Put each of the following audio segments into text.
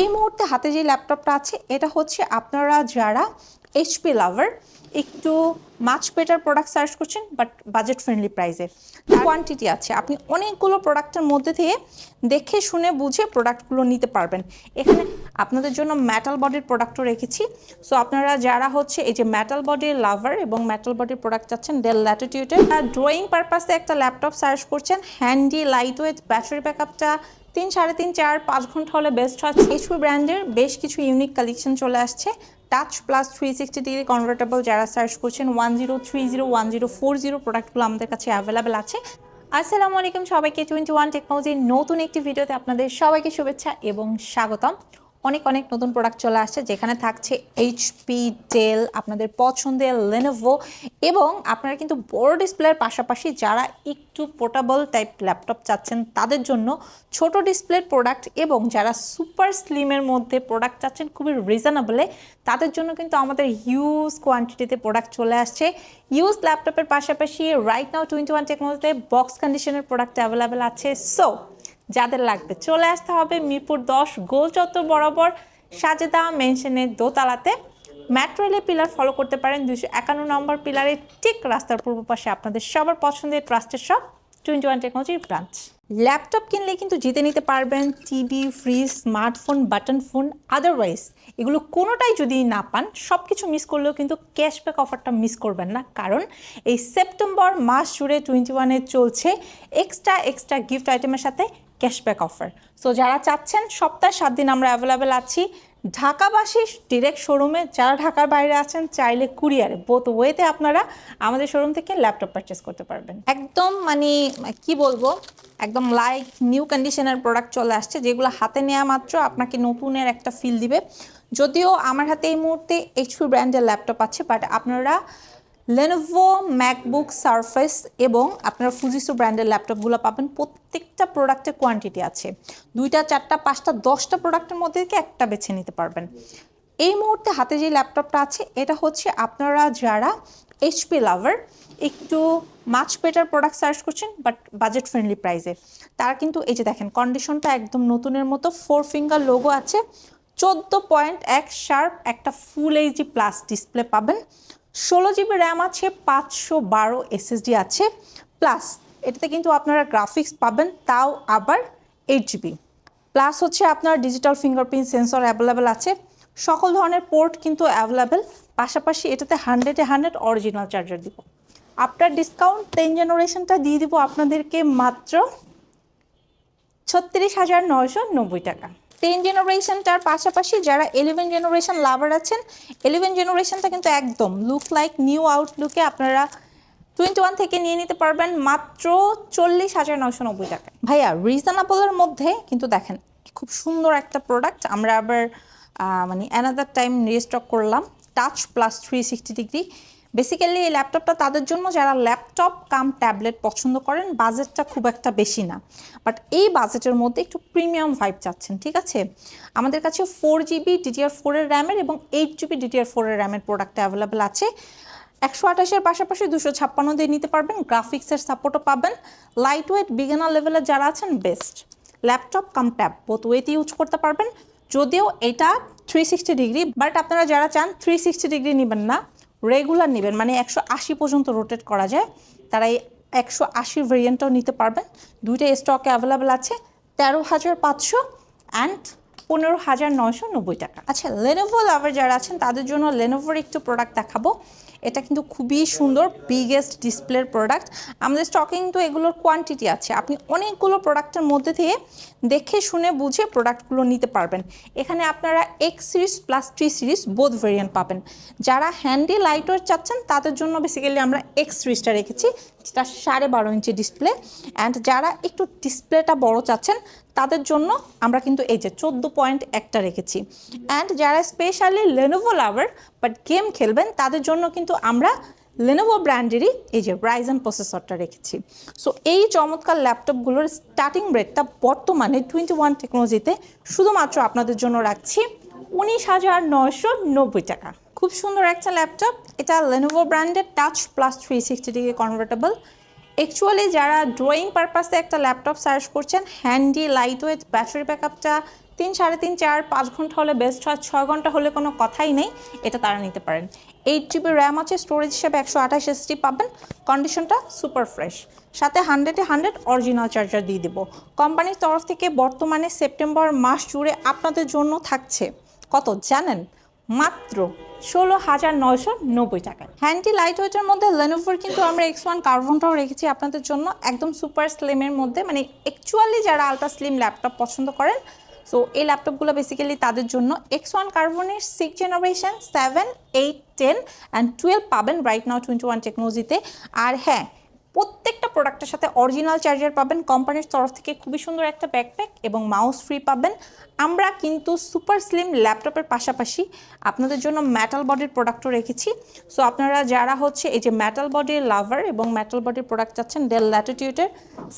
এই মুহূর্তে হাতে যে ল্যাপটপটা আছে, এটা হচ্ছে আপনারা যারা এইচপি লাভার একটু মাছ বেটার প্রোডাক্ট সার্চ করছেন বাট বাজেট ফ্রেন্ডলি প্রাইসে কোয়ান্টিটি আছে। আপনি অনেকগুলো প্রোডাক্টের মধ্যে থেকে দেখে, শুনে, বুঝে প্রোডাক্টগুলো নিতে পারবেন। এখানে আপনাদের জন্য মেটাল বডির প্রোডাক্টও রেখেছি। সো আপনারা যারা হচ্ছে এই যে মেটাল বডির লাভার এবং মেটাল বডির প্রোডাক্ট চাচ্ছেন ডেল ল্যাটিটিউডের ড্রয়িং পারপাসে একটা ল্যাপটপ সার্চ করছেন। হ্যান্ডি লাইট ওয়েট ব্যাটারি ব্যাকআপটা তিন, সাড়ে তিন, চার, পাঁচ ঘণ্টা হলে বেস্ট হয়। এইচপি ব্র্যান্ডের বেশ কিছু ইউনিক কালেকশন চলে আসছে। Touch plus three sixty degree convertible যারা সার্চ করছেন one zero three zero one zero four zero প্রোডাক্টগুলো আমাদের কাছে অ্যাভেলেবেল আছে। আসসালামু আলাইকুম সবাইকে টোয়েন্টি ওয়ান টেকনোলজির নতুন একটি ভিডিওতে আপনাদের সবাইকে শুভেচ্ছা এবং স্বাগতম। অনেক অনেক নতুন প্রোডাক্ট চলে আসছে, যেখানে থাকছে এইচপি ডেল আপনাদের পছন্দের লেনোভো এবং আপনারা কিন্তু বড় ডিসপ্লের পাশাপাশি যারা একটু পোর্টেবল টাইপ ল্যাপটপ চাচ্ছেন, তাদের জন্য ছোট ডিসপ্লের প্রোডাক্ট এবং যারা সুপার স্লিমের মধ্যে প্রোডাক্ট চাচ্ছেন খুবই রিজনেবলে তাদের জন্য কিন্তু আমাদের হিউজ কোয়ান্টিটিতে প্রোডাক্ট চলে আসছে। ইউজ ল্যাপটপের পাশাপাশি রাইট নাও টোয়েন্টি ওয়ান টেকনোলজিতে বক্স কন্ডিশনের প্রোডাক্ট অ্যাভেলেবেল আছে। সো যাদের লাগবে। চলে আসতে হবে মিরপুর দশ, গোল চত্বর বরাবর সাজেদা মেনশনের দোতলাতে। মেট্রো রেলের পিলার ফলো করতে পারেন দুশো একান্ন নম্বর পিলারের ঠিক রাস্তার পূর্ব পাশে আপনাদের সবার পছন্দের ট্রাস্টের সব টোয়েন্টি ওয়ান টেকনোলজির ব্রাঞ্চ ল্যাপটপ কিনলে কিন্তু জিতে নিতে পারবেন TV fridge smartphone button phone otherwise এগুলো কোনোটাই যদি না পান সব কিছু মিস করলেও কিন্তু ক্যাশব্যাক অফারটা মিস করবেন না। কারণ এই সেপ্টেম্বর মাস জুড়ে টোয়েন্টি ওয়ানে চলছে এক্সট্রা এক্সট্রা গিফট আইটেমের সাথে ক্যাশব্যাক অফার সো যারা চাচ্ছেন, সপ্তাহে সাত দিন আমরা অ্যাভেলেবেল আছি। ঢাকাবাসী ডিরেক্ট শোরুমে যারা ঢাকার বাইরে আছেন, চাইলে কুরিয়ারে বোথ ওয়েতে আপনারা আমাদের শোরুম থেকে ল্যাপটপ পারচেস করতে পারবেন। একদম মানে কি বলব, একদম লাইক নিউ কন্ডিশনের প্রোডাক্ট চলে আসছে, যেগুলো হাতে নেওয়া মাত্র আপনাকে নতুনের একটা ফিল দিবে। যদিও আমার হাতে এই মুহূর্তে এইচপি ব্র্যান্ডের ল্যাপটপ আছে বাট আপনারা লেনোভো ম্যাকবুক সারফেস এবং আপনারা ফুজিসো ব্র্যান্ডের ল্যাপটপগুলো পাবেন। প্রত্যেকটা প্রোডাক্টের কোয়ান্টিটি আছে। দুইটা, চারটা, পাঁচটা, দশটা প্রোডাক্টের মধ্যে থেকে একটা বেছে নিতে পারবেন। এই মুহূর্তে হাতে যে ল্যাপটপটা আছে, এটা হচ্ছে আপনারা যারা এইচপি লাভার একটু মাছ বেটার প্রোডাক্ট সার্চ করছেন বাট বাজেট ফ্রেন্ডলি প্রাইসে তারা কিন্তু এই যে দেখেন কন্ডিশনটা একদম নতুনের মতো ফোর ফিঙ্গার লোগো আছে। চোদ্দ পয়েন্ট এক শার্প একটা ফুল এইচডি প্লাস ডিসপ্লে পাবেন। ষোলো জিবি র্যাম আছে, পাঁচশো বারো এসএসডি আছে, প্লাস এটাতে কিন্তু আপনারা গ্রাফিক্স পাবেন, তাও আবার এইট জিবি। প্লাস হচ্ছে আপনার ডিজিটাল ফিঙ্গারপ্রিন্ট সেন্সর অ্যাভেলেবেল আছে, সকল ধরনের পোর্ট কিন্তু অ্যাভেলেবেল, পাশাপাশি এটাতে হান্ড্রেডে হান্ড্রেড অরিজিনাল চার্জার দিব। আফটার ডিসকাউন্ট টেন জেনারেশনটা দিয়ে দিব আপনাদেরকে মাত্র ছত্রিশ হাজার নয়শো নব্বই টাকা। টেন জেনারেশনটার পাশাপাশি যারা ইলেভেন জেনারেশন লাভার আছেন ইলেভেন জেনারেশনটা কিন্তু একদম লুক লাইক নিউ আউটলুকে আপনারা টোয়েন্টি ওয়ান থেকে নিয়ে নিতে পারবেন মাত্র চল্লিশ হাজার নশো নব্বই টাকা ভাইয়া রিজনেবলের মধ্যে কিন্তু দেখেন খুব সুন্দর একটা প্রোডাক্ট আমরা আবার মানে অ্যানাদার টাইম রিস্টক করলাম। Touch plus three sixty degree basically এই ল্যাপটপটা তাদের জন্য যারা ল্যাপটপ কাম ট্যাবলেট পছন্দ করেন বাজেটটা খুব একটা বেশি না। বাট এই বাজেটের মধ্যে একটু প্রিমিয়াম ভাইব চাচ্ছেন, ঠিক আছে? আমাদের কাছে ফোর জিবি ডিটিআর ফোরের র্যামের এবং এইট জিবি ডিটিআর ফোরের র্যামের প্রোডাক্ট অ্যাভেলেবেল আছে। একশো আঠাশের পাশাপাশি দুশো ছাপ্পান্ন দিয়ে নিতে পারবেন গ্রাফিক্সের সাপোর্টও পাবেন। লাইট ওয়েট বিগিনার লেভেলের যারা আছেন best laptop cum tab both ওয়েতে ইউজ করতে পারবেন। যদিও এটা থ্রি সিক্সটি ডিগ্রি বাট আপনারা যারা চান থ্রি সিক্সটি ডিগ্রি নেবেন না। রেগুলার নেবেন মানে একশো আশি পর্যন্ত রোটেট করা যায়, তারা এই একশো আশির ভেরিয়েন্টও নিতে পারবেন। দুইটা স্টকে অ্যাভেলেবেল আছে, তেরো হাজার পাঁচশো অ্যান্ড পনেরো হাজার নয়শো নব্বই টাকা। আচ্ছা লেনোভো লাভার যারা আছেন, তাদের জন্য লেনোভোর একটু প্রোডাক্ট দেখাবো। এটা কিন্তু খুবই সুন্দর বিগেস্ট ডিসপ্লের প্রোডাক্ট আমাদের স্টকিং তো এগুলোর কোয়ান্টিটি আছে। আপনি অনেকগুলো প্রোডাক্টের মধ্যে থেকে দেখে শুনে বুঝে প্রোডাক্টগুলো নিতে পারবেন। এখানে আপনারা X series plus three series both variant পাবেন। যারা হ্যান্ডি লাইটওয়েট চাচ্ছেন, তাদের জন্য বেসিক্যালি আমরা এক্স সিরিজটা রেখেছি। যেটা সাড়ে বারো ইঞ্চি ডিসপ্লে অ্যান্ড যারা একটু ডিসপ্লেটা বড় চাচ্ছেন, তাদের জন্য আমরা কিন্তু এই যে চোদ্দ পয়েন্ট একটা রেখেছি। অ্যান্ড যারা specially Lenovo lover but game খেলবেন, তাদের জন্য কিন্তু আমরা লেনোভো ব্র্যান্ডেরই এই যে রাইজন প্রসেসরটা রেখেছি। সো এই চমৎকার ল্যাপটপগুলোর স্টার্টিং রেটটা বর্তমানে টোয়েন্টি ওয়ান টেকনোলজিতে শুধুমাত্র আপনাদের জন্য রাখছি উনিশ হাজার নয়শো নব্বই টাকা। খুব সুন্দর একটা ল্যাপটপ এটা লেনোভো ব্র্যান্ডের touch plus three sixty degree convertible actually যারা ড্রয়িং পারপাসে একটা ল্যাপটপ সার্চ করছেন হ্যান্ডি লাইট ওয়েট ব্যাটারি ব্যাকআপটা তিন, সাড়ে তিন, চার, পাঁচ ঘণ্টা হলে বেস্ট হয়, ছয় ঘণ্টা হলে কোনো কথাই নেই, এটা তারা নিতে পারেন। এইট জিবি র্যাম আছে স্টোরেজ হিসেবে একশো আঠাশ এসডি পাবেন। কন্ডিশনটা সুপার ফ্রেশ সাথে হান্ড্রেডে হান্ড্রেড অরিজিনাল চার্জার দিয়ে দেবো। কোম্পানির তরফ থেকে বর্তমানে সেপ্টেম্বর মাস জুড়ে আপনাদের জন্য থাকছে। কত? জানেন? মাত্র ষোলো হাজার নয়শো নব্বই টাকায় হ্যান্ডি লাইট ওয়েটের মধ্যে লেনোভোর কিন্তু আমরা এক্স ওয়ান কার্বনটাও রেখেছি আপনাদের জন্য। একদম সুপার স্লিমের মধ্যে। মানে অ্যাকচুয়ালি যারা আলট্রা স্লিম ল্যাপটপ পছন্দ করেন সো এই ল্যাপটপগুলো বেসিক্যালি তাদের জন্য এক্স ওয়ান কার্বনের six generation seven eight ten and twelve পাবেন রাইট নাও টোয়েন্টি ওয়ান টেকনোলজিতে আর হ্যাঁ প্রত্যেকটা প্রোডাক্টের সাথে অরিজিনাল চার্জার পাবেন। কোম্পানির তরফ থেকে খুবই সুন্দর একটা ব্যাকপ্যাক এবং মাউস ফ্রি পাবেন। আমরা কিন্তু সুপার স্লিম ল্যাপটপের পাশাপাশি আপনাদের জন্য মেটাল বডির প্রোডাক্টও রেখেছি। সো আপনারা যারা হচ্ছে এই যে মেটাল বডির লাভার এবং মেটাল বডির প্রোডাক্ট চাচ্ছেন ডেল ল্যাটিটিউডের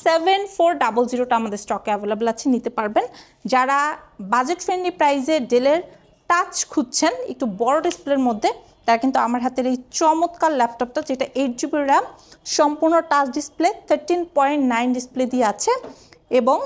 সেভেন ফোর ডাবল জিরোটা আমাদের স্টকে অ্যাভেলেবেল আছে, নিতে পারবেন। যারা বাজেট ফ্রেন্ডলি প্রাইসে ডেলের টাচ খুঁজছেন, একটু বড় ডিসপ্লের মধ্যে তারা কিন্তু আমার হাতের এই চমৎকার ল্যাপটপটা, যেটা এইট জিবি র্যাম সম্পূর্ণ touch display thirteen point nine display দিয়ে আছে এবং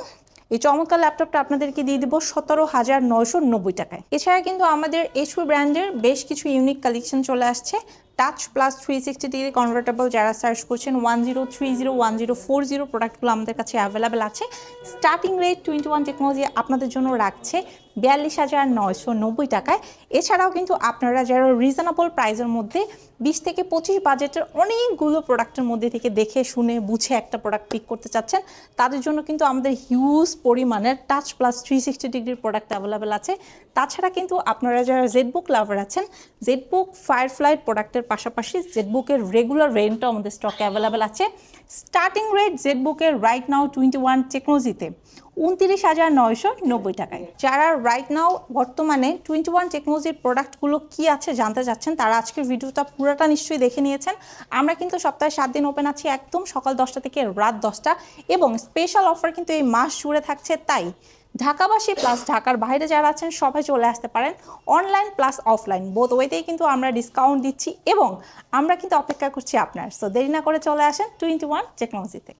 এই চমৎকার ল্যাপটপটা আপনাদেরকে দিয়ে দেবো সতেরো হাজার নয়শো নব্বই টাকায়। এছাড়া কিন্তু আমাদের এইচপি ব্র্যান্ডের বেশ কিছু ইউনিক কালেকশন চলে আসছে। Touch plus three sixty degree convertible যারা সার্চ করছেন one zero three zero one zero four zero প্রোডাক্টগুলো আমাদের কাছে অ্যাভেলেবেল আছে। Starting rate twenty one technology আপনাদের জন্য রাখছে বিয়াল্লিশ হাজার নয়শো নব্বই টাকায়। এছাড়াও কিন্তু আপনারা যারা রিজনেবল প্রাইসের মধ্যে বিশ থেকে পঁচিশ বাজেটের অনেকগুলো প্রোডাক্টের মধ্যে থেকে দেখে, শুনে, বুঝে একটা প্রোডাক্ট পিক করতে চাচ্ছেন, তাদের জন্য কিন্তু আমাদের হিউজ পরিমাণের টাচ প্লাস থ্রি সিক্সটি ডিগ্রির প্রোডাক্ট অ্যাভেলেবেল আছে। তাছাড়া কিন্তু আপনারা যারা জেডবুক লাভার আছেন জেডবুক ফায়ারফ্লাইট প্রোডাক্টের পাশাপাশি জেডবুকের রেগুলার রেন্টও আমাদের স্টকে অ্যাভেলেবেল আছে। স্টার্টিং রেট জেডবুকের রাইট নাও টোয়েন্টি ওয়ান টেকনোলজিতে উনত্রিশ হাজার নয়শো নব্বই টাকায়। যারা রাইট নাও বর্তমানে টোয়েন্টি ওয়ান টেকনোলজির প্রোডাক্টগুলো কী আছে জানতে চাচ্ছেন, তারা আজকের ভিডিওটা পুরোটা নিশ্চয়ই দেখে নিয়েছেন। আমরা কিন্তু সপ্তাহে সাত দিন ওপেন আছি, একদম সকাল দশটা থেকে রাত দশটা, এবং স্পেশাল অফার কিন্তু এই মাস জুড়ে থাকছে, তাই ঢাকাবাসী প্লাস ঢাকার বাইরে যারা আছেন, সবাই চলে আসতে পারেন। অনলাইন প্লাস অফলাইন বোধ ওয়েতেই কিন্তু আমরা ডিসকাউন্ট দিচ্ছি এবং আমরা কিন্তু অপেক্ষা করছি আপনার। সো দেরি না করে চলে আসেন টোয়েন্টি ওয়ান টেকনোলজিতে